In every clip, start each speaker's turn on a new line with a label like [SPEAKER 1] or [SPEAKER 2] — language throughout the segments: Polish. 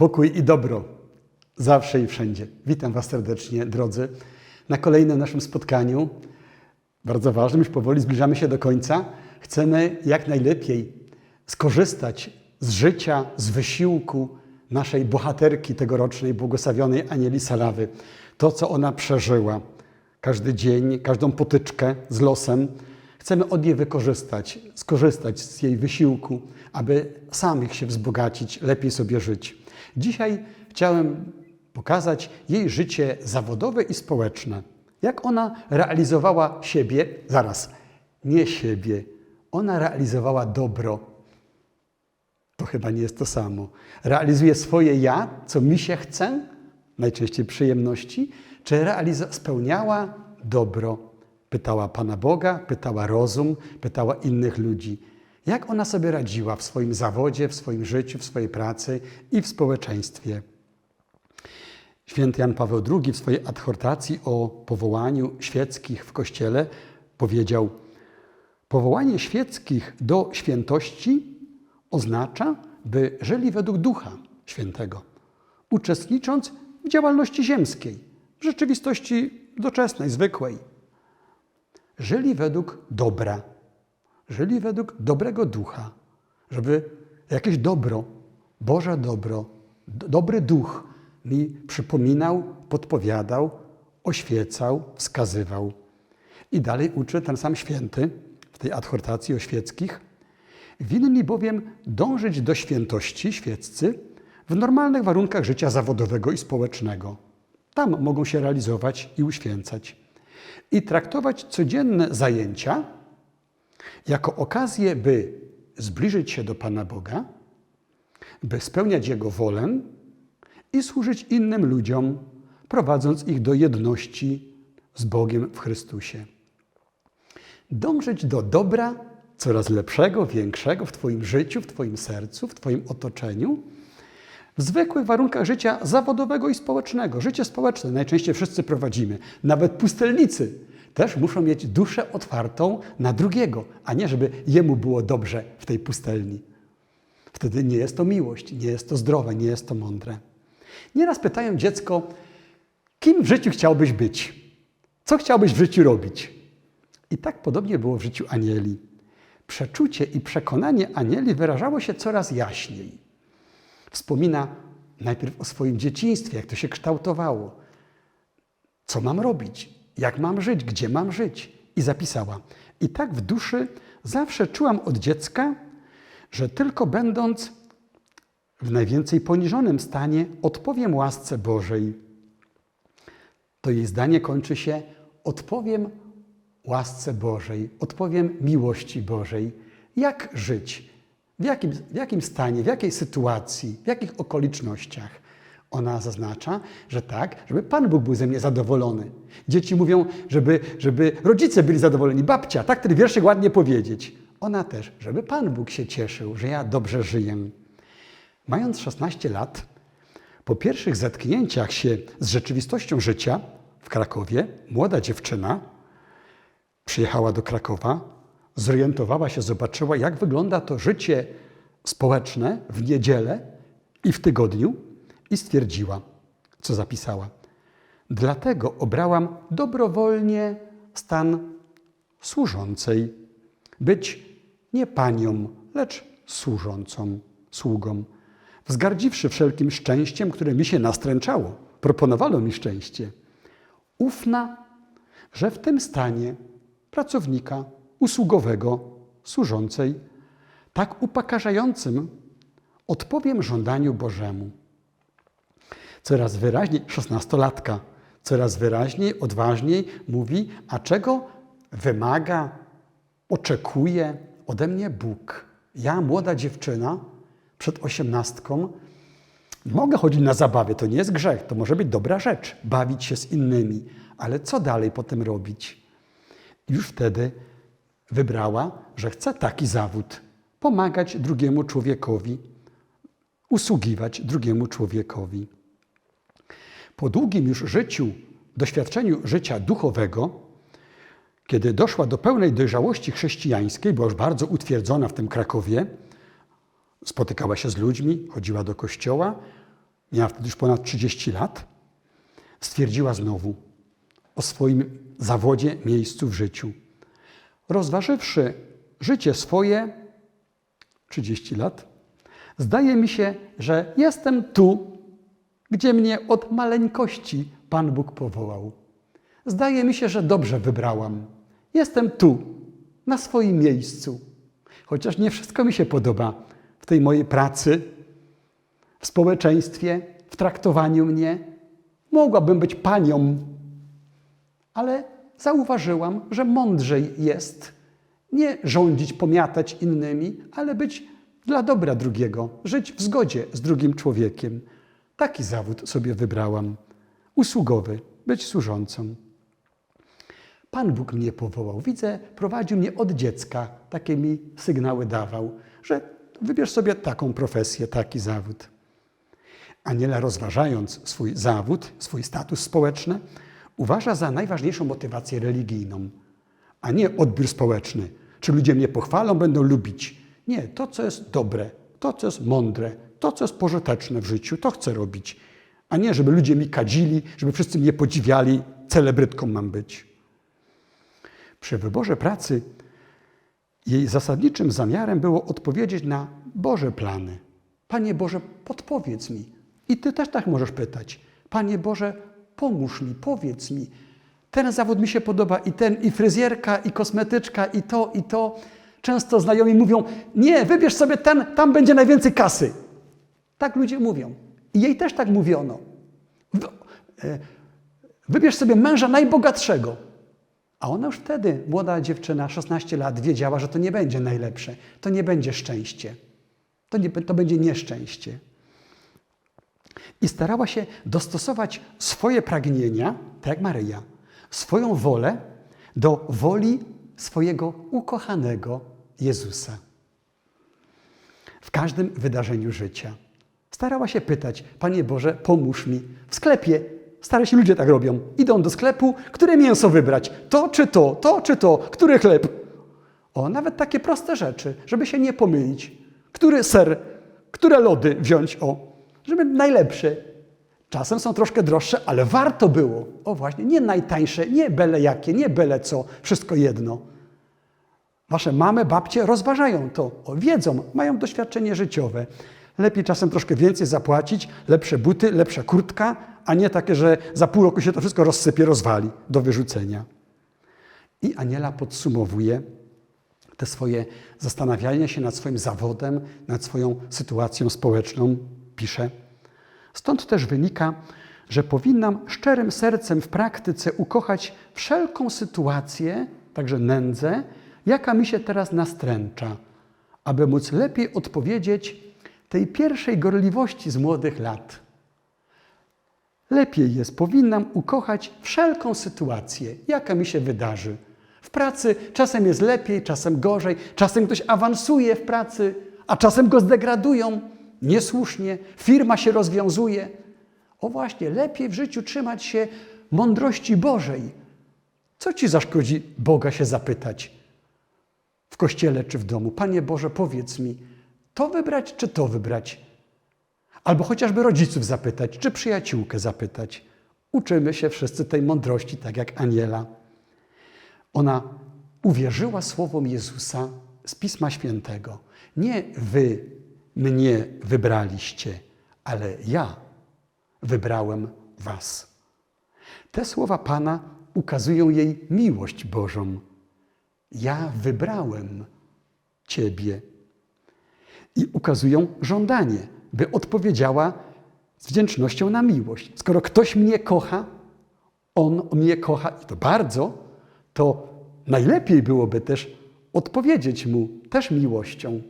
[SPEAKER 1] Pokój i dobro zawsze i wszędzie. Witam Was serdecznie, drodzy, na kolejnym naszym spotkaniu. Bardzo ważnym, już powoli zbliżamy się do końca. Chcemy jak najlepiej skorzystać z życia, z wysiłku naszej bohaterki tegorocznej, błogosławionej Anieli Salawy. To, co ona przeżyła, każdy dzień, każdą potyczkę z losem. Chcemy od niej wykorzystać, skorzystać z jej wysiłku, aby samych się wzbogacić, lepiej sobie żyć. Dzisiaj chciałem pokazać jej życie zawodowe i społeczne. Jak ona realizowała siebie, zaraz, nie siebie, ona realizowała dobro. To chyba nie jest to samo. Realizuje swoje ja, co mi się chce, najczęściej przyjemności, czy spełniała dobro. Pytała Pana Boga, pytała rozum, pytała innych ludzi. Jak ona sobie radziła w swoim zawodzie, w swoim życiu, w swojej pracy i w społeczeństwie. Święty Jan Paweł II w swojej adhortacji o powołaniu świeckich w Kościele powiedział: Powołanie świeckich do świętości oznacza, by żyli według Ducha Świętego, uczestnicząc w działalności ziemskiej, w rzeczywistości doczesnej, zwykłej. Żyli według dobra, żyli według dobrego ducha, żeby jakieś dobro, Boże dobro, do- dobry duch mi przypominał, podpowiadał, oświecał, wskazywał. I dalej uczy ten sam święty w tej adhortacji o świeckich. Winni bowiem dążyć do świętości świeccy w normalnych warunkach życia zawodowego i społecznego. Tam mogą się realizować i uświęcać. I traktować codzienne zajęcia jako okazję, by zbliżyć się do Pana Boga, by spełniać Jego wolę i służyć innym ludziom, prowadząc ich do jedności z Bogiem w Chrystusie. Dążyć do dobra coraz lepszego, większego w Twoim życiu, w Twoim sercu, w Twoim otoczeniu, w zwykłych warunkach życia zawodowego i społecznego. Życie społeczne najczęściej wszyscy prowadzimy. Nawet pustelnicy też muszą mieć duszę otwartą na drugiego, a nie żeby jemu było dobrze w tej pustelni. Wtedy nie jest to miłość, nie jest to zdrowe, nie jest to mądre. Nieraz pytają dziecko, kim w życiu chciałbyś być? Co chciałbyś w życiu robić? I tak podobnie było w życiu Anieli. Przeczucie i przekonanie Anieli wyrażało się coraz jaśniej. Wspomina najpierw o swoim dzieciństwie, jak to się kształtowało. Co mam robić? Jak mam żyć? Gdzie mam żyć? I zapisała. I tak w duszy zawsze czułam od dziecka, że tylko będąc w najwięcej poniżonym stanie, odpowiem łasce Bożej. To jej zdanie kończy się: odpowiem łasce Bożej, odpowiem miłości Bożej. Jak żyć? W jakim, w jakim stanie, w jakiej sytuacji, w jakich okolicznościach? Ona zaznacza, że tak, żeby Pan Bóg był ze mnie zadowolony. Dzieci mówią, żeby, żeby rodzice byli zadowoleni, babcia, tak ten wierszyk ładnie powiedzieć. Ona też, żeby Pan Bóg się cieszył, że ja dobrze żyję. Mając 16 lat, po pierwszych zetknięciach się z rzeczywistością życia w Krakowie, młoda dziewczyna przyjechała do Krakowa, zorientowała się, zobaczyła, jak wygląda to życie społeczne w niedzielę i w tygodniu i stwierdziła, co zapisała. Dlatego obrałam dobrowolnie stan służącej. Być nie panią, lecz służącą, sługą. Wzgardziwszy wszelkim szczęściem, które mi się nastręczało, proponowano mi szczęście. Ufna, że w tym stanie pracownika usługowego, służącej, tak upokarzającym, odpowiem żądaniu Bożemu. Coraz wyraźniej, szesnastolatka, coraz wyraźniej, odważniej mówi, a czego wymaga, oczekuje ode mnie Bóg. Ja, młoda dziewczyna, przed osiemnastką, mogę chodzić na zabawy, to nie jest grzech, to może być dobra rzecz, bawić się z innymi, ale co dalej potem robić? Już wtedy wybrała, że chce taki zawód pomagać drugiemu człowiekowi, usługiwać drugiemu człowiekowi. Po długim już życiu, doświadczeniu życia duchowego, kiedy doszła do pełnej dojrzałości chrześcijańskiej, była już bardzo utwierdzona w tym Krakowie, spotykała się z ludźmi, chodziła do kościoła, miała wtedy już ponad 30 lat, stwierdziła znowu o swoim zawodzie, miejscu w życiu. Rozważywszy życie swoje, 30 lat, zdaje mi się, że jestem tu, gdzie mnie od maleńkości Pan Bóg powołał. Zdaje mi się, że dobrze wybrałam. Jestem tu, na swoim miejscu. Chociaż nie wszystko mi się podoba w tej mojej pracy, w społeczeństwie, w traktowaniu mnie. Mogłabym być panią, ale zauważyłam, że mądrzej jest nie rządzić, pomiatać innymi, ale być dla dobra drugiego, żyć w zgodzie z drugim człowiekiem. Taki zawód sobie wybrałam. Usługowy, być służącą. Pan Bóg mnie powołał. Widzę, prowadził mnie od dziecka. Takie mi sygnały dawał, że wybierz sobie taką profesję, taki zawód. Aniela rozważając swój zawód, swój status społeczny, uważa za najważniejszą motywację religijną, a nie odbiór społeczny. Czy ludzie mnie pochwalą, będą lubić. Nie, to co jest dobre, to co jest mądre, to co jest pożyteczne w życiu, to chcę robić. A nie, żeby ludzie mi kadzili, żeby wszyscy mnie podziwiali, celebrytką mam być. Przy wyborze pracy jej zasadniczym zamiarem było odpowiedzieć na Boże plany. Panie Boże, podpowiedz mi. I Ty też tak możesz pytać. Panie Boże, pomóż mi, powiedz mi. Ten zawód mi się podoba i ten, i fryzjerka, i kosmetyczka, i to, i to. Często znajomi mówią, nie, wybierz sobie ten, tam będzie najwięcej kasy. Tak ludzie mówią. I jej też tak mówiono. e, Wybierz sobie męża najbogatszego. A ona już wtedy, młoda dziewczyna, 16 lat, wiedziała, że to nie będzie najlepsze, to nie będzie szczęście. To, nie, to będzie nieszczęście. I starała się dostosować swoje pragnienia, tak jak Maryja, swoją wolę do woli swojego ukochanego Jezusa. W każdym wydarzeniu życia. Starała się pytać, Panie Boże, pomóż mi. W sklepie Starsi ludzie tak robią. Idą do sklepu, które mięso wybrać? To czy to, to czy to, który chleb? O, nawet takie proste rzeczy, żeby się nie pomylić. Który ser, które lody wziąć? O, żeby najlepsze. Czasem są troszkę droższe, ale warto było. O właśnie, nie najtańsze, nie byle jakie, nie byle co, wszystko jedno. Wasze mamy, babcie rozważają to, o, wiedzą, mają doświadczenie życiowe. Lepiej czasem troszkę więcej zapłacić, lepsze buty, lepsza kurtka, a nie takie, że za pół roku się to wszystko rozsypie, rozwali do wyrzucenia. I Aniela podsumowuje te swoje zastanawianie się nad swoim zawodem, nad swoją sytuacją społeczną. Pisze: Stąd też wynika, że powinnam szczerym sercem w praktyce ukochać wszelką sytuację, także nędzę, jaka mi się teraz nastręcza, aby móc lepiej odpowiedzieć tej pierwszej gorliwości z młodych lat. Lepiej jest, powinnam ukochać wszelką sytuację, jaka mi się wydarzy. W pracy czasem jest lepiej, czasem gorzej, czasem ktoś awansuje w pracy, a czasem go zdegradują niesłusznie, firma się rozwiązuje. O właśnie, lepiej w życiu trzymać się mądrości Bożej. Co ci zaszkodzi Boga się zapytać w kościele czy w domu? Panie Boże, powiedz mi, to wybrać czy to wybrać? Albo chociażby rodziców zapytać, czy przyjaciółkę zapytać. Uczymy się wszyscy tej mądrości, tak jak Aniela. Ona uwierzyła słowom Jezusa z Pisma Świętego. Nie wy mnie wybraliście, ale ja wybrałem was. Te słowa Pana ukazują jej miłość Bożą. Ja wybrałem Ciebie. I ukazują żądanie by odpowiedziała z wdzięcznością na miłość. Skoro ktoś mnie kocha, on mnie kocha i to bardzo, to najlepiej byłoby też odpowiedzieć mu też miłością,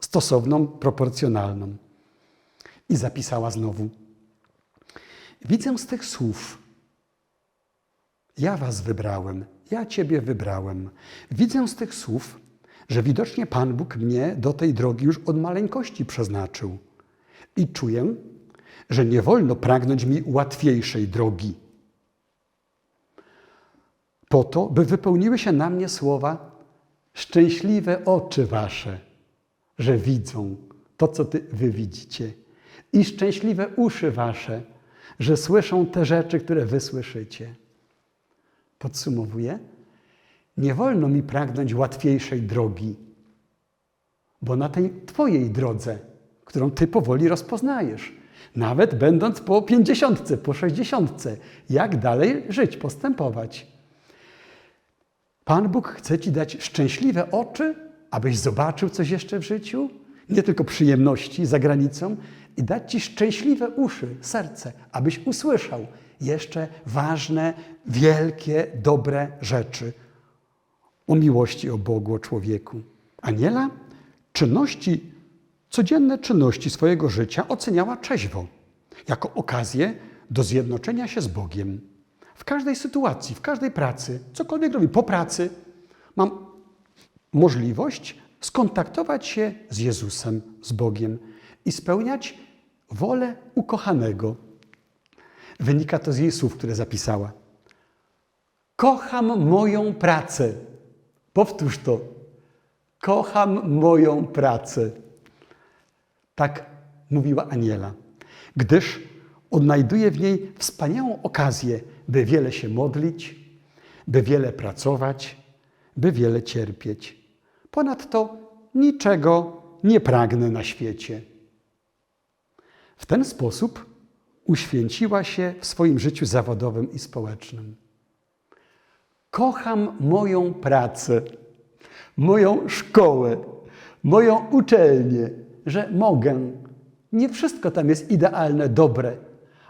[SPEAKER 1] stosowną, proporcjonalną. I zapisała znowu. Widzę z tych słów, ja was wybrałem, ja ciebie wybrałem. Widzę z tych słów, że widocznie Pan Bóg mnie do tej drogi już od maleńkości przeznaczył. I czuję, że nie wolno pragnąć mi łatwiejszej drogi. Po to, by wypełniły się na mnie słowa: Szczęśliwe oczy wasze, że widzą to, co ty, wy widzicie. I szczęśliwe uszy wasze, że słyszą te rzeczy, które wy słyszycie. Podsumowuję. Nie wolno mi pragnąć łatwiejszej drogi, bo na tej Twojej drodze, którą Ty powoli rozpoznajesz, nawet będąc po pięćdziesiątce, po sześćdziesiątce, jak dalej żyć, postępować. Pan Bóg chce Ci dać szczęśliwe oczy, abyś zobaczył coś jeszcze w życiu, nie tylko przyjemności za granicą, i dać Ci szczęśliwe uszy, serce, abyś usłyszał jeszcze ważne, wielkie, dobre rzeczy o miłości, o Bogu, o człowieku. Aniela czynności, codzienne czynności swojego życia oceniała trzeźwo, jako okazję do zjednoczenia się z Bogiem. W każdej sytuacji, w każdej pracy, cokolwiek robi, po pracy, mam możliwość skontaktować się z Jezusem, z Bogiem i spełniać wolę ukochanego. Wynika to z jej słów, które zapisała. Kocham moją pracę. Powtórz to. Kocham moją pracę. Tak mówiła Aniela, gdyż odnajduje w niej wspaniałą okazję, by wiele się modlić, by wiele pracować, by wiele cierpieć. Ponadto niczego nie pragnę na świecie. W ten sposób uświęciła się w swoim życiu zawodowym i społecznym. Kocham moją pracę, moją szkołę, moją uczelnię, że mogę. Nie wszystko tam jest idealne, dobre,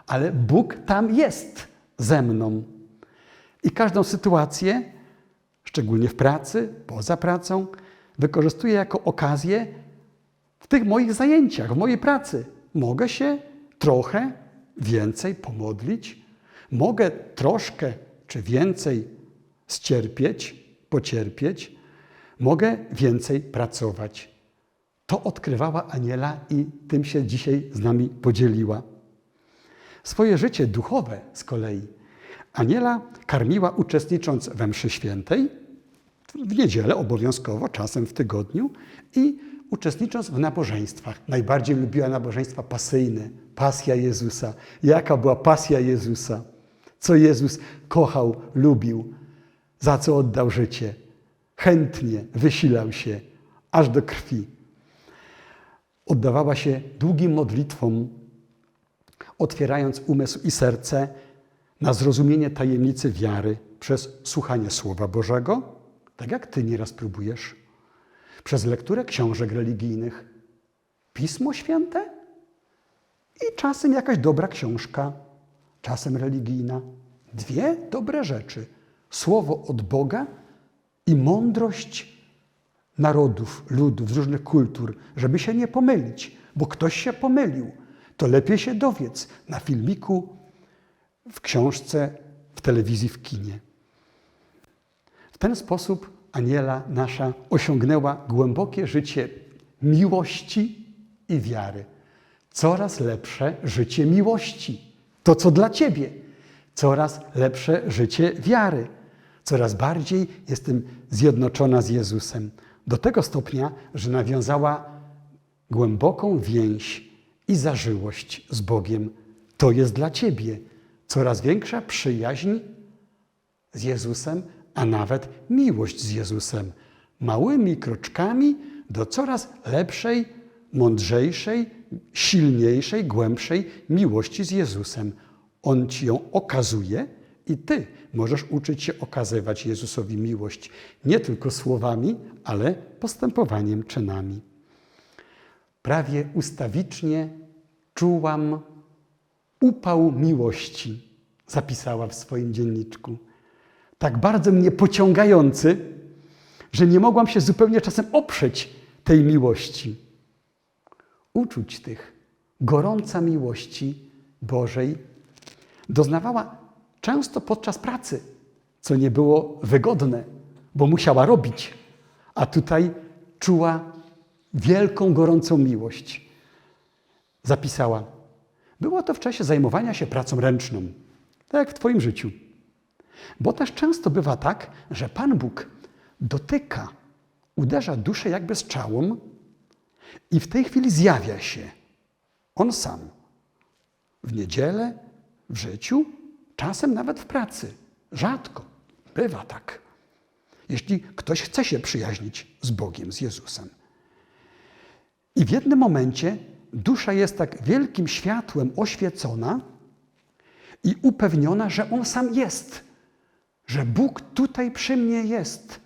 [SPEAKER 1] ale Bóg tam jest ze mną. I każdą sytuację, szczególnie w pracy, poza pracą, wykorzystuję jako okazję w tych moich zajęciach, w mojej pracy. Mogę się trochę więcej pomodlić, mogę troszkę czy więcej scierpieć, pocierpieć, mogę więcej pracować. To odkrywała Aniela i tym się dzisiaj z nami podzieliła. Swoje życie duchowe z kolei Aniela karmiła uczestnicząc we mszy świętej, w niedzielę obowiązkowo, czasem w tygodniu i uczestnicząc w nabożeństwach. Najbardziej lubiła nabożeństwa pasyjne, pasja Jezusa. Jaka była pasja Jezusa? Co Jezus kochał, lubił, za co oddał życie. Chętnie wysilał się, aż do krwi. Oddawała się długim modlitwom, otwierając umysł i serce na zrozumienie tajemnicy wiary przez słuchanie Słowa Bożego, tak jak Ty nieraz próbujesz, przez lekturę książek religijnych, Pismo Święte i czasem jakaś dobra książka, czasem religijna. Dwie dobre rzeczy. Słowo od Boga i mądrość narodów, ludów, z różnych kultur, żeby się nie pomylić, bo ktoś się pomylił. To lepiej się dowiedz na filmiku, w książce, w telewizji, w kinie. W ten sposób Aniela nasza osiągnęła głębokie życie miłości i wiary. Coraz lepsze życie miłości. To, co dla Ciebie. Coraz lepsze życie wiary. Coraz bardziej jestem zjednoczona z Jezusem. Do tego stopnia, że nawiązała głęboką więź i zażyłość z Bogiem. To jest dla Ciebie. Coraz większa przyjaźń z Jezusem, a nawet miłość z Jezusem. Małymi kroczkami do coraz lepszej, mądrzejszej, silniejszej, głębszej miłości z Jezusem. On ci ją okazuje i ty możesz uczyć się okazywać Jezusowi miłość nie tylko słowami, ale postępowaniem, czynami. Prawie ustawicznie czułam upał miłości, zapisała w swoim dzienniczku. Tak bardzo mnie pociągający, że nie mogłam się zupełnie czasem oprzeć tej miłości. Uczuć tych, gorąca miłości Bożej doznawała często podczas pracy, co nie było wygodne, bo musiała robić, a tutaj czuła wielką, gorącą miłość. Zapisała: Było to w czasie zajmowania się pracą ręczną, tak jak w Twoim życiu. Bo też często bywa tak, że Pan Bóg dotyka, uderza duszę jakby strzałą i w tej chwili zjawia się. On sam. W niedzielę, w życiu, czasem nawet w pracy. Rzadko. Bywa tak. Jeśli ktoś chce się przyjaźnić z Bogiem, z Jezusem. I w jednym momencie dusza jest tak wielkim światłem oświecona i upewniona, że On sam jest, że Bóg tutaj przy mnie jest.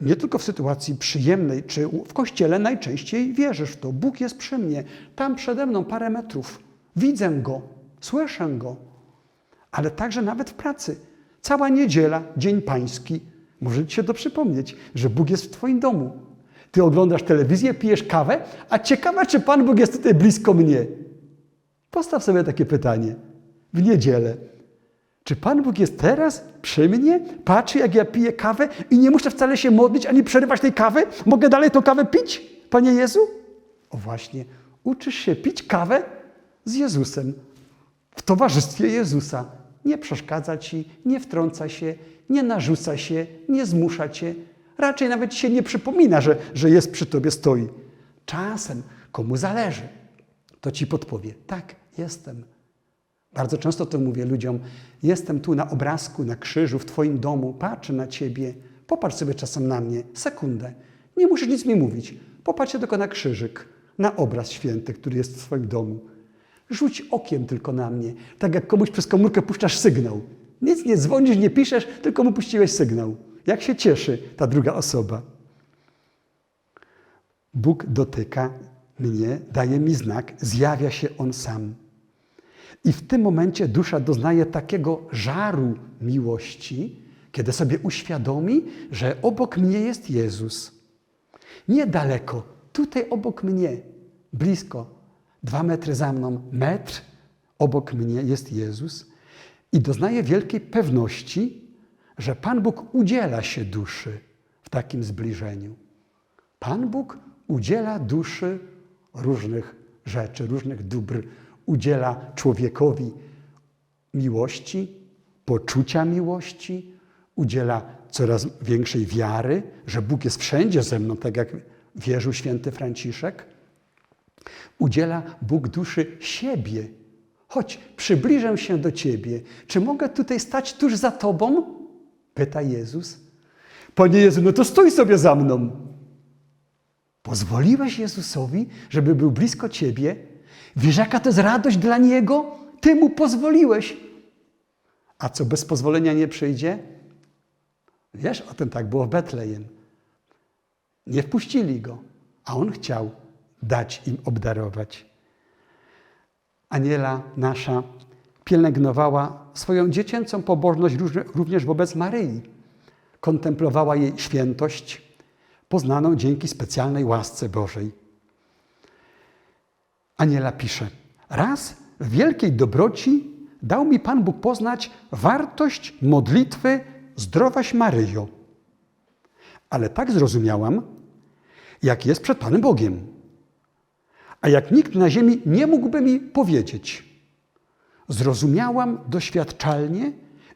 [SPEAKER 1] Nie tylko w sytuacji przyjemnej, czy w kościele najczęściej wierzysz w to. Bóg jest przy mnie, tam przede mną parę metrów. Widzę Go, słyszę Go. Ale także nawet w pracy. Cała niedziela, dzień pański, może ci się to przypomnieć, że Bóg jest w Twoim domu. Ty oglądasz telewizję, pijesz kawę, a ciekawe, czy Pan Bóg jest tutaj blisko mnie. Postaw sobie takie pytanie w niedzielę. Czy Pan Bóg jest teraz przy mnie? Patrzy, jak ja piję kawę i nie muszę wcale się modlić ani przerywać tej kawy? Mogę dalej tą kawę pić, Panie Jezu? O właśnie, uczysz się pić kawę z Jezusem, w towarzystwie Jezusa. Nie przeszkadza ci, nie wtrąca się, nie narzuca się, nie zmusza cię. Raczej nawet się nie przypomina, że, że jest przy tobie, stoi. Czasem, komu zależy, to ci podpowie: tak, jestem. Bardzo często to mówię ludziom: Jestem tu na obrazku, na krzyżu, w Twoim domu, patrzę na Ciebie. Popatrz sobie czasem na mnie, sekundę. Nie musisz nic mi mówić. Popatrz się tylko na krzyżyk, na obraz święty, który jest w Twoim domu. Rzuć okiem tylko na mnie, tak jak komuś przez komórkę puszczasz sygnał. Nic nie dzwonisz, nie piszesz, tylko mu puściłeś sygnał. Jak się cieszy ta druga osoba. Bóg dotyka mnie, daje mi znak, zjawia się On sam. I w tym momencie dusza doznaje takiego żaru miłości, kiedy sobie uświadomi, że obok mnie jest Jezus. Nie daleko, tutaj obok mnie, blisko, dwa metry za mną, metr obok mnie jest Jezus. I doznaje wielkiej pewności, że Pan Bóg udziela się duszy w takim zbliżeniu. Pan Bóg udziela duszy różnych rzeczy, różnych dóbr, udziela człowiekowi miłości, poczucia miłości, udziela coraz większej wiary, że Bóg jest wszędzie ze mną, tak jak wierzył święty Franciszek. Udziela Bóg duszy siebie. Chodź, przybliżę się do Ciebie. Czy mogę tutaj stać tuż za Tobą? Pyta Jezus. Panie Jezu, no to stój sobie za mną. Pozwoliłeś Jezusowi, żeby był blisko Ciebie? Wiesz, jaka to jest radość dla Niego? Ty Mu pozwoliłeś. A co bez pozwolenia nie przyjdzie? Wiesz, o tym tak było w Betlejem. Nie wpuścili Go, a On chciał dać im obdarować. Aniela nasza pielęgnowała swoją dziecięcą pobożność również wobec Maryi. Kontemplowała jej świętość, poznaną dzięki specjalnej łasce Bożej. Aniela pisze: Raz w wielkiej dobroci dał mi Pan Bóg poznać wartość modlitwy Zdrowaś Maryjo. Ale tak zrozumiałam, jak jest przed Panem Bogiem. A jak nikt na ziemi nie mógłby mi powiedzieć. Zrozumiałam doświadczalnie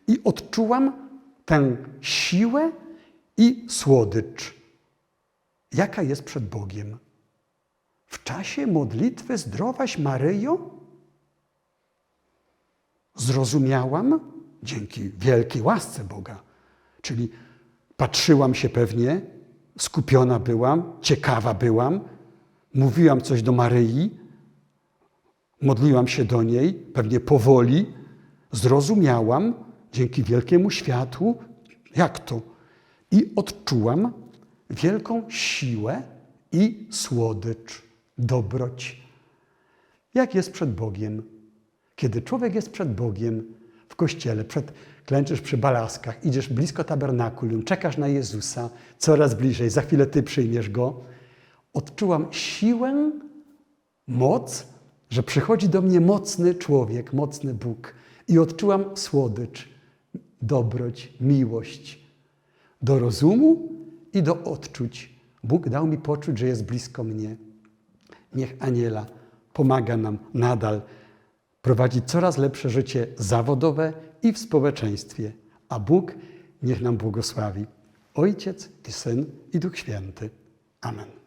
[SPEAKER 1] i odczułam tę siłę i słodycz, jaka jest przed Bogiem. W czasie modlitwy Zdrowaś Maryjo zrozumiałam, dzięki wielkiej łasce Boga, czyli patrzyłam się pewnie, skupiona byłam, ciekawa byłam, mówiłam coś do Maryi, modliłam się do niej, pewnie powoli, zrozumiałam dzięki wielkiemu światłu, jak to? I odczułam wielką siłę i słodycz, dobroć. Jak jest przed Bogiem? Kiedy człowiek jest przed Bogiem w kościele, przed, klęczysz przy balaskach, idziesz blisko tabernakulum, czekasz na Jezusa, coraz bliżej, za chwilę Ty przyjmiesz Go, odczułam siłę, moc, że przychodzi do mnie mocny człowiek, mocny Bóg i odczułam słodycz, dobroć, miłość do rozumu i do odczuć. Bóg dał mi poczuć, że jest blisko mnie. Niech Aniela pomaga nam nadal prowadzić coraz lepsze życie zawodowe i w społeczeństwie, a Bóg niech nam błogosławi. Ojciec i Syn i Duch Święty. Amen.